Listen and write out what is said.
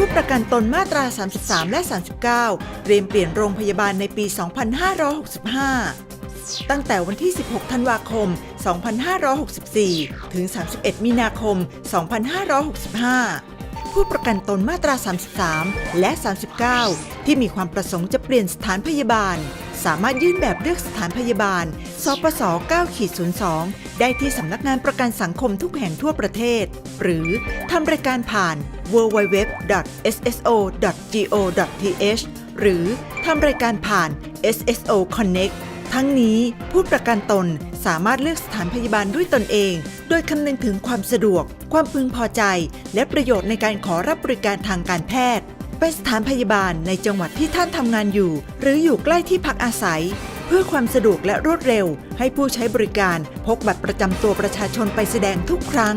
ผู้ประกันตนมาตรา 33 และ 39 เตรียมเปลี่ยนโรงพยาบาลในปี 2565 ตั้งแต่วันที่ 16 ธันวาคม 2564 ถึง 31 มีนาคม 2565ผู้ประกันตนมาตรา 33 และ 39 ที่มีความประสงค์จะเปลี่ยนสถานพยาบาล สามารถยื่นแบบเลือกสถานพยาบาล สปส 9-02 ได้ที่สำนักงานประกันสังคมทุกแห่งทั่วประเทศ หรือทำรายการผ่าน www.sso.go.th หรือทำรายการผ่าน SSO Connect ทั้งนี้ผู้ประกันตนสามารถเลือกสถานพยาบาลด้วยตนเอง โดยคำนึงถึงความสะดวก ความพึงพอใจ และประโยชน์ในการขอรับบริการทางการแพทย์ ไปสถานพยาบาลในจังหวัดที่ท่านทำงานอยู่ หรืออยู่ใกล้ที่พักอาศัย เพื่อความสะดวกและรวดเร็ว ให้ผู้ใช้บริการพกบัตรประจำตัวประชาชนไปแสดงทุกครั้ง